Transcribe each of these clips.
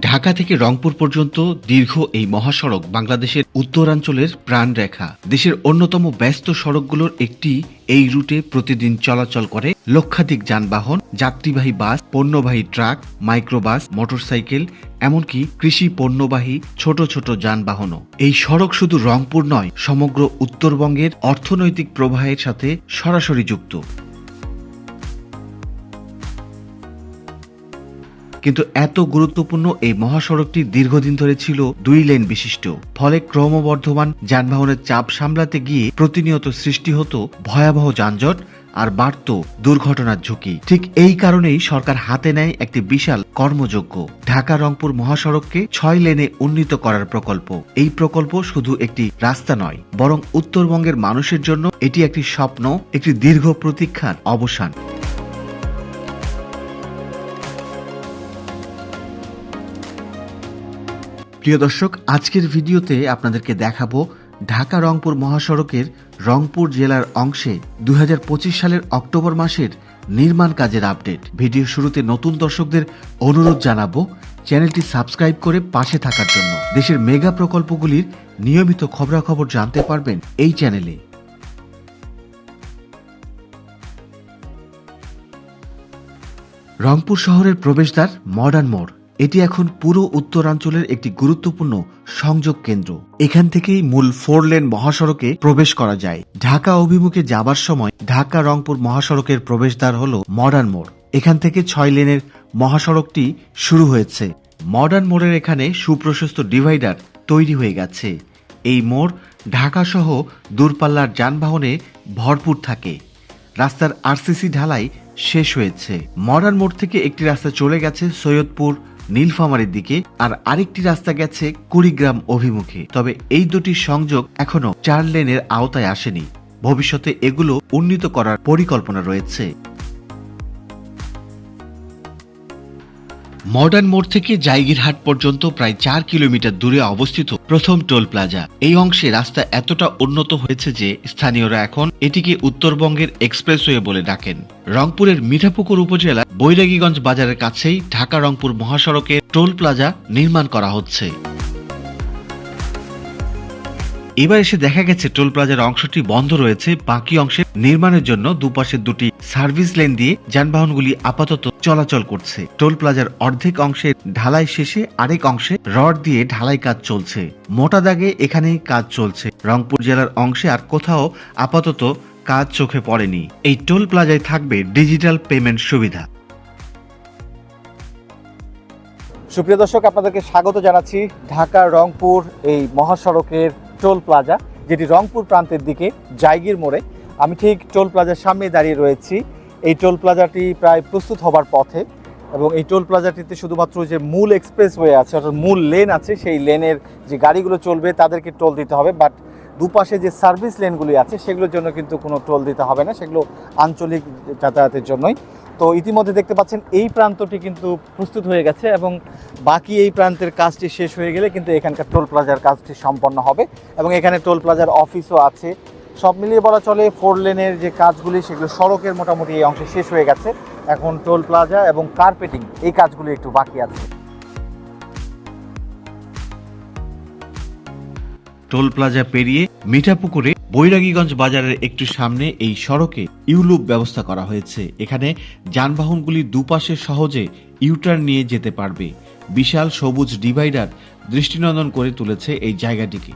ঢাকা থেকে রংপুর পর্যন্ত দীর্ঘ এই মহাসড়ক বাংলাদেশের উত্তরাঞ্চলের প্রাণরেখা। দেশের অন্যতম ব্যস্ত সড়কগুলোর একটি এই রুটে প্রতিদিন চলাচল করে লক্ষাধিক যানবাহন, যাত্রীবাহী বাস, পণ্যবাহী ট্রাক, মাইক্রোবাস, মোটরসাইকেল, এমনকি কৃষি পণ্যবাহী ছোট ছোট যানবাহনও। এই সড়ক শুধু রংপুর নয়, সমগ্র উত্তরবঙ্গের অর্থনৈতিক প্রবাহের সাথে সরাসরি যুক্ত। কিন্তু এত গুরুত্বপূর্ণ এই মহাসড়কটি দীর্ঘদিন ধরে ছিল দুই লেন বিশিষ্ট। ফলে ক্রমবর্ধমান যানবাহনের চাপ সামলাতে গিয়ে প্রতিনিয়ত সৃষ্টি হতো ভয়াবহ যানজট আর বাড়ত দুর্ঘটনার ঝুঁকি। ঠিক এই কারণেই সরকার হাতে নেয় একটি বিশাল কর্মযোগ্য ঢাকা রংপুর মহাসড়ককে ছয় লেনে উন্নীত করার প্রকল্প। এই প্রকল্প শুধু একটি রাস্তা নয়, বরং উত্তরবঙ্গের মানুষের জন্য এটি একটি স্বপ্ন, একটি দীর্ঘ প্রতীক্ষার অবসান। প্রিয় দর্শক, আজকের ভিডিওতে আপনাদেরকে দেখাবো ঢাকা রংপুর মহাসড়কের রংপুর জেলার অংশে দুই হাজার পঁচিশ সালের অক্টোবর মাসের নির্মাণ কাজের আপডেট। ভিডিও শুরুতে নতুন দর্শকদের অনুরোধ জানাব, চ্যানেলটি সাবস্ক্রাইব করে পাশে থাকার জন্য। দেশের মেগা প্রকল্পগুলির নিয়মিত খবরাখবর জানতে পারবেন এই চ্যানেলে। রংপুর শহরের প্রবেশদ্বার মডার্ন মোড়। এটি এখন পুরো উত্তরাঞ্চলের একটি গুরুত্বপূর্ণ সংযোগ কেন্দ্র। এখান থেকেই মূল ফোর লেন মহাসড়কে প্রবেশ করা যায়। ঢাকা অভিমুখে যাবার সময় ঢাকা রংপুর মহাসড়কের প্রবেশদ্বার হল মডার্ন মোড়। এখান থেকে ছয় লেনের মহাসড়কটি শুরু হয়েছে। মডার্ন মোড়ের এখানে সুপ্রশস্ত ডিভাইডার তৈরি হয়ে গেছে। এই মোড় ঢাকা সহ দূরপাল্লার যানবাহনে ভরপুর থাকে। রাস্তার আরসিসি ঢালাই শেষ হয়েছে। মডার্ন মোড় থেকে একটি রাস্তা চলে গেছে সৈয়দপুর নীলফামারীর দিকে আর আরেকটি রাস্তা গেছে কুড়িগ্রাম অভিমুখে। তবে এই দুটি সংযোগ এখনও চার লেনের আওতায় আসেনি। ভবিষ্যতে এগুলো উন্নীত করার পরিকল্পনা রয়েছে। মডার্ন মোড় থেকে জাইগিরহাট পর্যন্ত প্রায় চার কিলোমিটার দূরে অবস্থিত প্রথম টোল প্লাজা। এই অংশে রাস্তা এতটা উন্নত হয়েছে যে স্থানীয়রা এখন এটিকে উত্তরবঙ্গের এক্সপ্রেসওয়ে বলে ডাকেন। রংপুরের মিঠাপুকুর উপজেলা বৈরাগীগঞ্জ বাজারের কাছেই ঢাকা রংপুর মহাসড়কে টোল প্লাজা নির্মাণ করা হচ্ছে। এবার এসে দেখা গেছে টোল প্লাজার অংশটি বন্ধ রয়েছে, বাকি অংশের নির্মাণের জন্য দুপাশের দুটি সার্ভিস লেন দিয়ে যানবাহনগুলি আপাতত চলাচল করছে। টোল প্লাজার অর্ধেক অংশে ঢালাই শেষে আরেক অংশে রড দিয়ে ঢালাই কাজ চলছে। মোটা দাগে এখানেই কাজ চলছে। রংপুর জেলার অংশে আর কোথাও আপাতত কাজ চোখে পড়েনি। এই টোল প্লাজায় থাকবে ডিজিটাল পেমেন্ট সুবিধা। সুপ্রিয় দর্শক, আপনাদেরকে স্বাগত জানাচ্ছি ঢাকা রংপুর এই মহাসড়কের টোল প্লাজা, যেটি রংপুর প্রান্তের দিকে জায়গির মোড়ে। আমি ঠিক টোল প্লাজার সামনে দাঁড়িয়ে রয়েছি। এই টোল প্লাজাটি প্রায় প্রস্তুত হবার পথে এবং এই টোল প্লাজাটিতে শুধুমাত্র যে মূল এক্সপ্রেসওয়ে আছে, অর্থাৎ মূল লেন আছে, সেই লেনের যে গাড়িগুলো চলবে তাদেরকে টোল দিতে হবে। বাট দুপাশে যে সার্ভিস লেনগুলি আছে, সেগুলোর জন্য কিন্তু কোনো টোল দিতে হবে না। সেগুলো আঞ্চলিক যাতায়াতের জন্যই। তো ইতিমধ্যে দেখতে পাচ্ছেন এই প্রান্তটি কিন্তু প্রস্তুত হয়ে গেছে এবং বাকি এই প্রান্তের কাজটি শেষ হয়ে গেলে কিন্তু এখানকার টোল প্লাজার কাজটি সম্পন্ন হবে এবং এখানে টোল প্লাজার অফিসও আছে। সব মিলিয়ে বলা চলে ফোর লেনের যে কাজগুলি, সেগুলো সড়কের মোটামুটি এই অংশে শেষ হয়ে গেছে। এখন টোল প্লাজা এবং কার্পেটিং এই কাজগুলি একটু বাকি আছে। টোল প্লাজা পেরিয়ে মিঠাপুকুরে বৈরাগীগঞ্জ বাজারের একটু সামনে এই সড়কে ইউলুপ ব্যবস্থা করা হয়েছে। এখানে যানবাহনগুলি দুপাশে সহজে ইউটার্ন নিয়ে যেতে পারবে। বিশাল সবুজ ডিভাইডার দৃষ্টিনন্দন করে তুলেছে এই জায়গাটিকে।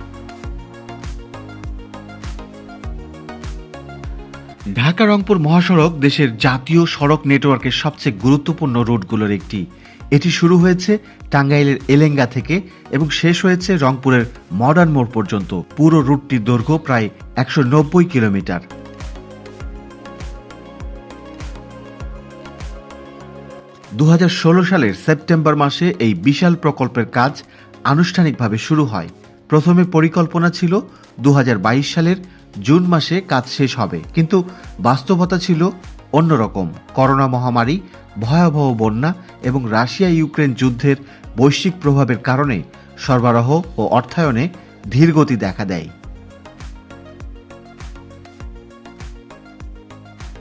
ঢাকা রংপুর মহাসড়ক দেশের জাতীয় সড়ক নেটওয়ার্কের সবচেয়ে গুরুত্বপূর্ণ রুটগুলোর একটি। এটি শুরু হয়েছে টাঙ্গাইলের এলেঙ্গা থেকে এবং শেষ হয়েছে রংপুরের মডার্ন মোড় পর্যন্ত। পুরো রুটটির দৈর্ঘ্য প্রায় একশো নব্বই কিলোমিটার। দু হাজার ষোলো সালের সেপ্টেম্বর মাসে এই বিশাল প্রকল্পের কাজ আনুষ্ঠানিকভাবে শুরু হয়। প্রথমে পরিকল্পনা ছিল দু হাজার বাইশ সালের জুন মাসে কাজ শেষ হবে। কিন্তু বাস্তবতা ছিল অন্যরকম। করোনা মহামারী, ভয়াবহ বন্যা এবং রাশিয়া ইউক্রেন যুদ্ধের বৈশ্বিক প্রভাবের কারণে সরবরাহ ও অর্থায়নে ধীরগতি দেখা দেয়।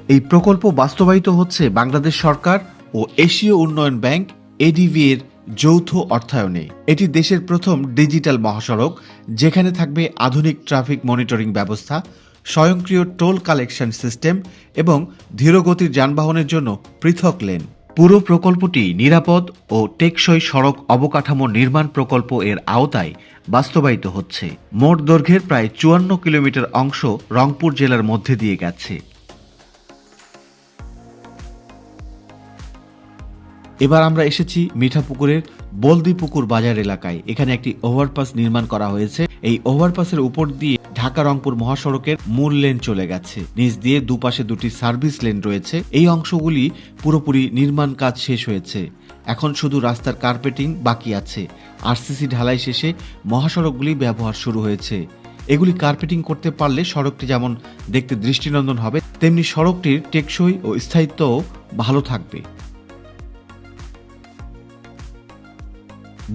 এই প্রকল্প বাস্তবায়িত হচ্ছে বাংলাদেশ সরকার ও এশীয় উন্নয়ন ব্যাংক এডিবি এর যৌথ অর্থায়নে। এটি দেশের প্রথম ডিজিটাল মহাসড়ক, যেখানে থাকবে আধুনিক ট্রাফিক মনিটরিং ব্যবস্থা, স্বয়ংক্রিয় টোল কালেকশন সিস্টেম এবং ধীরগতির যানবাহনের জন্য পৃথক লেন। পুরো প্রকল্পটি নিরাপদ ও টেকসই সড়ক অবকাঠামো নির্মাণ প্রকল্প এর আওতায় বাস্তবায়িত হচ্ছে। মোট দৈর্ঘ্যের প্রায় চুয়ান্ন কিলোমিটার অংশ রংপুর জেলার মধ্যে দিয়ে গেছে। এবার আমরা এসেছি মিঠাপুকুরের বলদিপুকুর বাজার এলাকায়। এখানে একটি ওভারপাস নির্মাণ করা হয়েছে। এই ওভারপাসের উপর দিয়ে ঢাকা রংপুর মহাসড়কের মূল লেন চলে গেছে। নিচ দিয়ে দুপাশে দুটি সার্ভিস লেন রয়েছে। এই অংশগুলি পুরোপুরি নির্মাণ কাজ শেষ হয়েছে। এখন শুধু রাস্তার কার্পেটিং বাকি আছে। আরসিসি ঢালাই শেষে মহাসড়কগুলি ব্যবহার শুরু হয়েছে। এগুলি কার্পেটিং করতে পারলে সড়কটি যেমন দেখতে দৃষ্টিনন্দন হবে, তেমনি সড়কটির টেকসই ও স্থায়িত্বও ভালো থাকবে।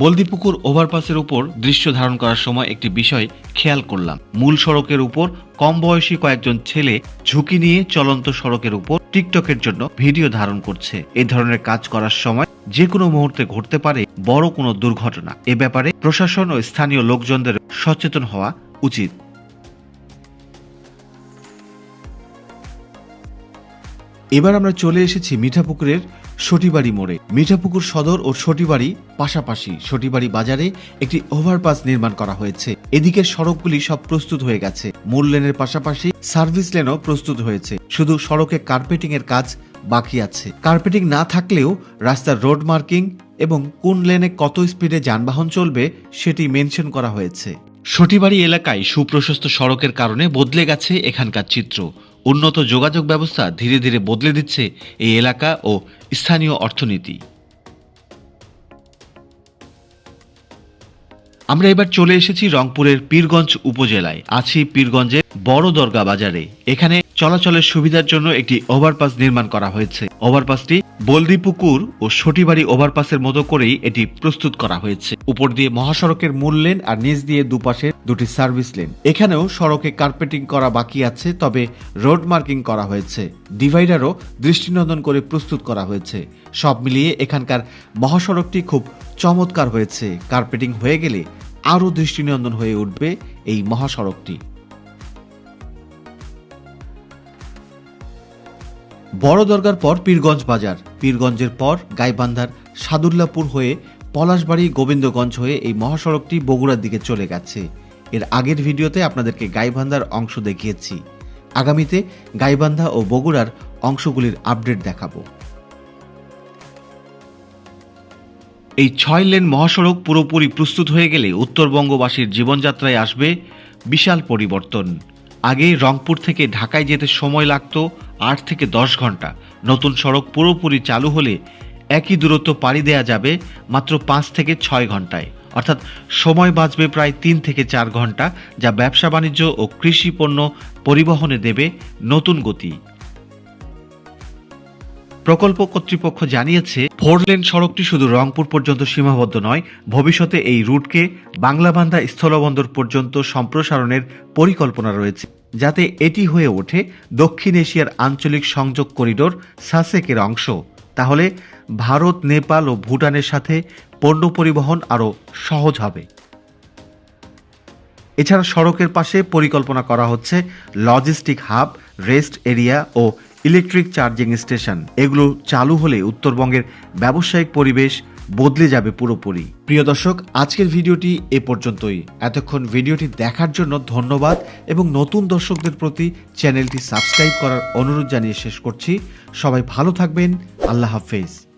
বলদিপুকুর ওভারপাসের উপর দৃশ্য ধারণ করার সময় একটি বিষয় খেয়াল করলাম। মূল সড়কের উপর কম বয়সী কয়েকজন ছেলে ঝুঁকি নিয়ে চলন্ত সড়কের উপর টিকটকের জন্য ভিডিও ধারণ করছে। এই ধরনের কাজ করার সময় যে কোনো মুহূর্তে ঘটতে পারে বড় কোনো দুর্ঘটনা। এ ব্যাপারে প্রশাসন ও স্থানীয় লোকজনদের সচেতন হওয়া উচিত। এবার আমরা চলে এসেছি মিঠাপুকুরের সটিবাড়ি মোড়ে। মিঠাপুকুর সদর ও সটিবাড়ি পাশাপাশি সটিবাড়ি বাজারে একটি ওভারপাস নির্মাণ করা হয়েছে। এদিকের সড়কগুলি সব প্রস্তুত হয়ে গেছে। মূল লেনের পাশাপাশি সার্ভিস লেনও প্রস্তুত হয়েছে। শুধু সড়কে কার্পেটিং এর কাজ বাকি আছে। কার্পেটিং না থাকলেও রাস্তার রোড মার্কিং এবং কোন লেনে কত স্পিডে যানবাহন চলবে সেটি মেনশন করা হয়েছে। সটিবাড়ি এলাকায় সুপ্রশস্ত সড়কের কারণে বদলে গেছে এখানকার চিত্র। উন্নত যোগাযোগ ব্যবস্থা ধীরে ধীরে বদলে দিচ্ছে এই এলাকা ও স্থানীয় অর্থনীতি। আমরা এবার চলে এসেছি রংপুরের পীরগঞ্জ উপজেলায়। আছি পীরগঞ্জের বড় দরগা বাজারে। এখানে চলাচলের সুবিধার জন্য একটি ওভারপাস নির্মাণ করা হয়েছে। ওভারপাসটি বলদিপুকুর ও সটিবাড়ি ওভারপাসের মতো করেই এটি প্রস্তুত করা হয়েছে। উপর দিয়ে মহাসড়কের মূল লেন আর নিচ দিয়ে দুপাশে দুটি সার্ভিস লেন এখানেও সড়কে কার্পেটিং করা বাকি আছে, তবে রোড মার্কিং করা হয়েছে। ডিভাইডারও দৃষ্টিনন্দন করে প্রস্তুত করা হয়েছে। সব মিলিয়ে এখানকার মহাসড়কটি খুব চমৎকার হয়েছে। কার্পেটিং হয়ে গেলে আরও দৃষ্টিনন্দন হয়ে উঠবে এই মহাসড়কটি। বড় দরগার পর পীরগঞ্জ বাজার। পীরগঞ্জের পর গাইবান্ধার সাদুল্লাপুর হয়ে পলাশবাড়ি গোবিন্দগঞ্জ হয়ে এই মহাসড়কটি বগুড়ার দিকে চলে গেছে। এর আগের ভিডিওতে আপনাদেরকে গাইবান্ধার অংশ দেখিয়েছি। আগামীতে গাইবান্ধা ও বগুড়ার অংশগুলির আপডেট দেখাবো। এই ছয় লেন মহাসড়ক পুরোপুরি প্রস্তুত হয়ে গেলে উত্তরবঙ্গবাসীর জীবনযাত্রায় আসবে বিশাল পরিবর্তন। আগে রংপুর থেকে ঢাকায় যেতে সময় লাগত আট থেকে দশ ঘণ্টা। নতুন সড়ক পুরোপুরি চালু হলে একই দূরত্ব পাড়ি দেয়া যাবে মাত্র পাঁচ থেকে ছয় ঘন্টায়। অর্থাৎ সময় বাঁচবে প্রায় তিন থেকে চার ঘণ্টা যা ব্যবসা বাণিজ্য ও কৃষি পণ্য পরিবহনে দেবে নতুন গতি। প্রকল্প কর্তৃপক্ষ জানিয়েছে, ফোর লেন সড়কটি শুধু রংপুর পর্যন্ত সীমাবদ্ধ নয়, ভবিষ্যতে এই রুটকে বাংলাবান্ধা স্থলবন্দর পর্যন্ত সম্প্রসারণের পরিকল্পনা রয়েছে, যাতে এটি হয়ে ওঠে দক্ষিণ এশিয়ার আঞ্চলিক সংযোগ করিডোর সাসেকের অংশ। তাহলে ভারত, নেপাল ও ভুটানের সাথে পণ্য পরিবহন আরও সহজ হবে। এছাড়া সড়কের পাশে পরিকল্পনা করা হচ্ছে লজিস্টিক হাব রেস্ট এরিয়া ও ইলেকট্রিক চার্জিং স্টেশন। এগুলো চালু হলে উত্তরবঙ্গের ব্যবসায়িক পরিবেশ বদলে যাবে পুরোপুরি। প্রিয় দর্শক, আজকের ভিডিওটি এ পর্যন্তই। এতক্ষণ ভিডিওটি দেখার জন্য ধন্যবাদ এবং নতুন দর্শকদের প্রতি চ্যানেলটি সাবস্ক্রাইব করার অনুরোধ জানিয়ে শেষ করছি। সবাই ভালো থাকবেন। আল্লাহ হাফেজ।